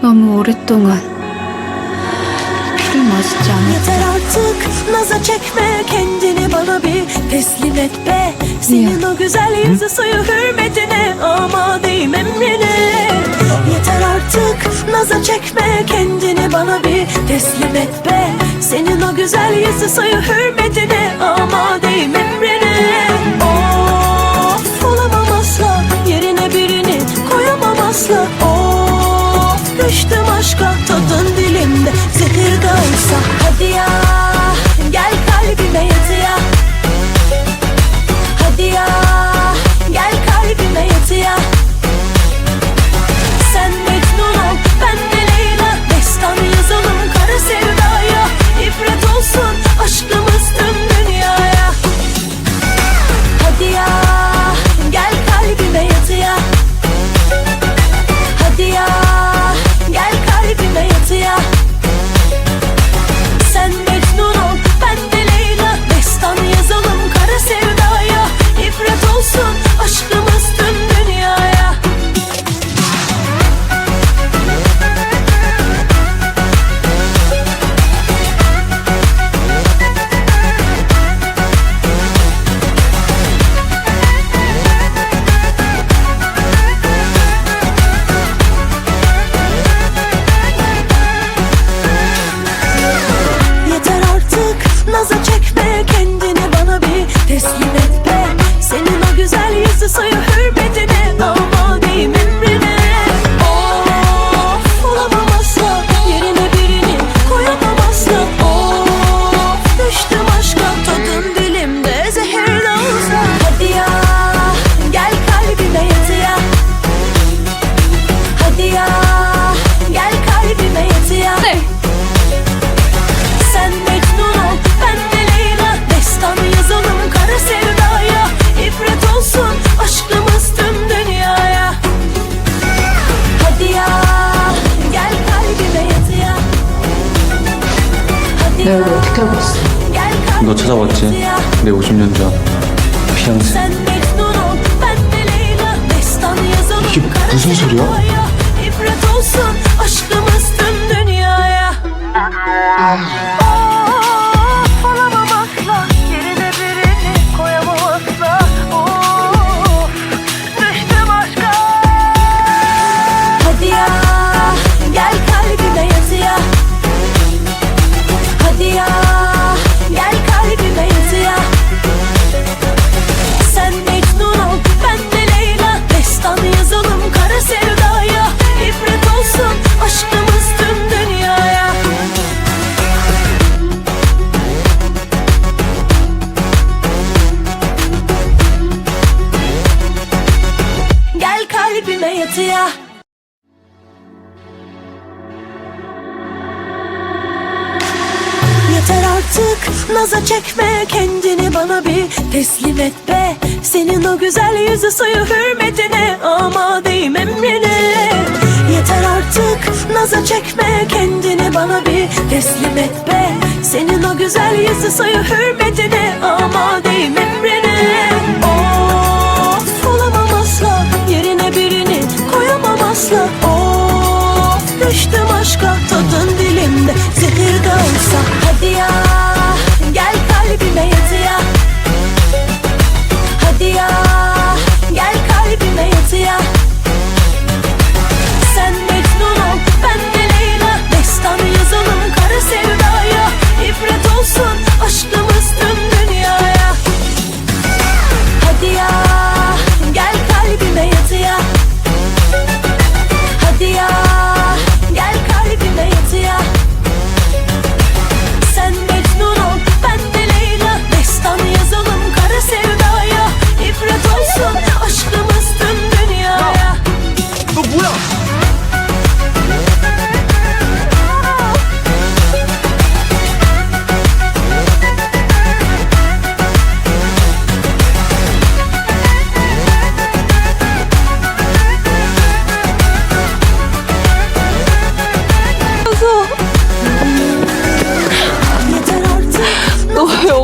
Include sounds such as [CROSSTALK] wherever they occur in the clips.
너무 오랫동안. 필요는 마시지 Yeter 않았다. artık naza çekme kendini bana bir teslim et be Senin o güzel yüzü suyu hürmetine ama değmem emrine Yeter artık naza çekme kendini bana bir teslim et be Senin o güzel yüzü suyu hürmetine ama değmem emrine Oh, 너 찾아왔지? 내 50년 전. 피앙세 이게 무슨 소리야? 아. artık Naza çekme kendini bana bir teslim et be. Senin o güzel yüzü suyu hürmetine Ama deyim emrine Yeter artık naza çekme kendini bana bir teslim et be. Senin o güzel yüzü suyu hürmetine Ama deyim emrine Of olamam asla. Yerine birini koyamam asla. Of düştüm aşka. Tadın dilimde zehir de olsa. Hadi ya.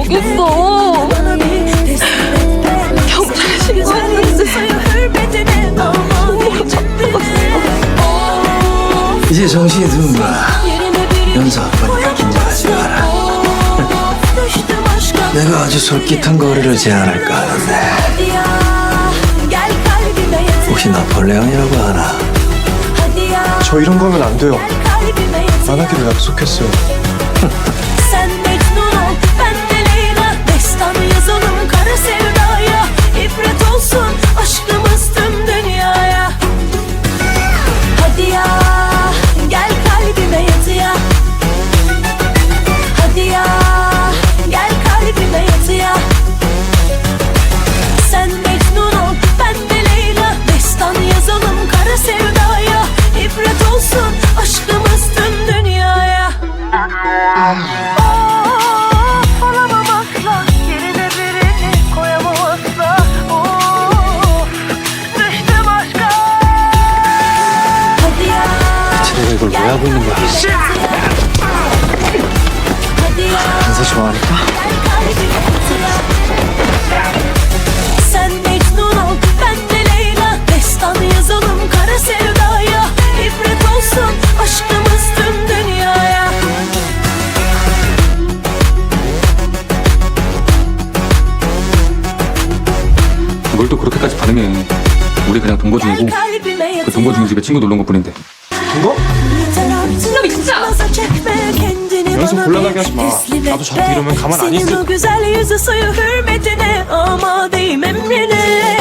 죽였어. 이제 정신이 드는 거야. 연사 아빠니까 긴장하지 마라. 내가 아주 솔깃한 거리를 제안할까 하는데 혹시 나폴레옹이라고 하나? 저 이런 거면 안 돼요. 안 하기로 약속했어요. [LAUGHS] 좋아하니까? Sen Mecnun ol ben de Leyla Destan yazalım kara sevdaya İbret olsun aşkımız tüm dünyaya 뭘 또 그렇게까지 반응해. 우리 그냥 동거 중이고 kalbime 그 동거 중인 집에 친구 놀러 온 것뿐인데. Yeter artık Naza çekme Yansı fırlanak açma. Kabus hak bir kaman anisi. Senin o ama deyim emrine.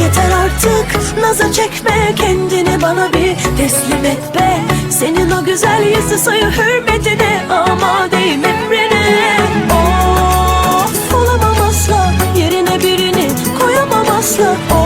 Yeter artık naza çekme kendini bana bir teslim et be. Senin o güzel yüzü suyu hürmetine ama deyim emrine. Of olamam asla yerine birini koyamam asla. Of,